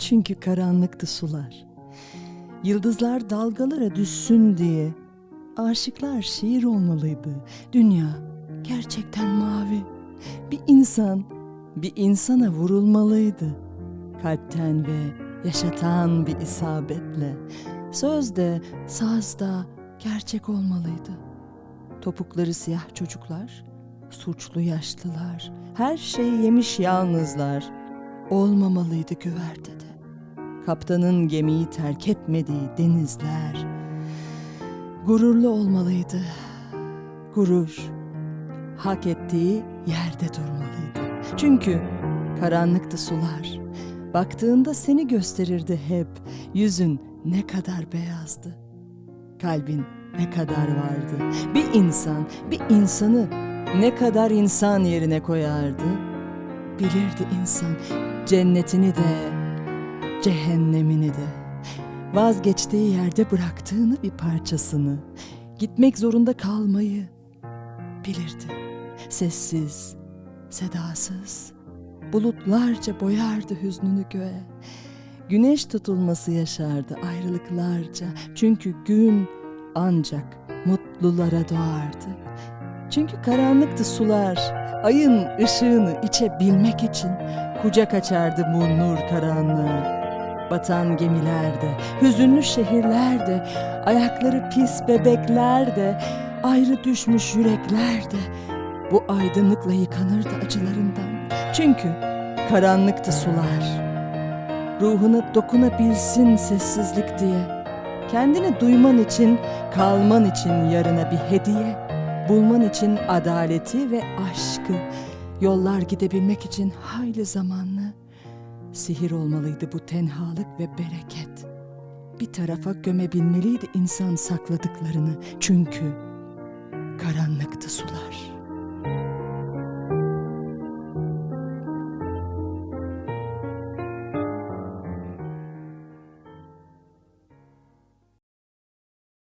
Çünkü karanlıktı sular. Yıldızlar dalgalara düşsün diye. Aşıklar şiir olmalıydı. Dünya gerçekten mavi. Bir insan bir insana vurulmalıydı. Kalpten ve yaşatan bir isabetle. Sözde, sazda gerçek olmalıydı. Topukları siyah çocuklar, suçlu yaşlılar, her şeyi yemiş yalnızlar. Olmamalıydı güvertede. Kaptanın gemiyi terk etmediği denizler. Gururlu olmalıydı. Gurur hak ettiği yerde durmalıydı. Çünkü karanlıktı sular. Baktığında seni gösterirdi hep. Yüzün ne kadar beyazdı. Kalbin ne kadar vardı. Bir insan, bir insanı ne kadar insan yerine koyardı. Bilirdi insan cennetini de, cehennemini de. Vazgeçtiği yerde bıraktığını bir parçasını, gitmek zorunda kalmayı bilirdi. Sessiz, sedasız, bulutlarca boyardı hüznünü göğe. Güneş tutulması yaşardı ayrılıklarca. Çünkü gün ancak mutlulara doğardı. Çünkü karanlıktı sular. Ayın ışığını içebilmek için kucak açardı bu nur karanlığı. Batan gemilerde, hüzünlü şehirlerde, ayakları pis bebeklerde, ayrı düşmüş yüreklerde bu aydınlıkla yıkanırdı acılarından. Çünkü karanlıktı sular. Ruhuna dokunabilsin sessizlik diye. Kendini duyman için, kalman için yarına bir hediye. Bulman için adaleti ve aşkı. Yollar gidebilmek için hayli zamanlı. Sihir olmalıydı bu tenhalık ve bereket. Bir tarafa gömebilmeliydi insan sakladıklarını. Çünkü karanlıktı sular.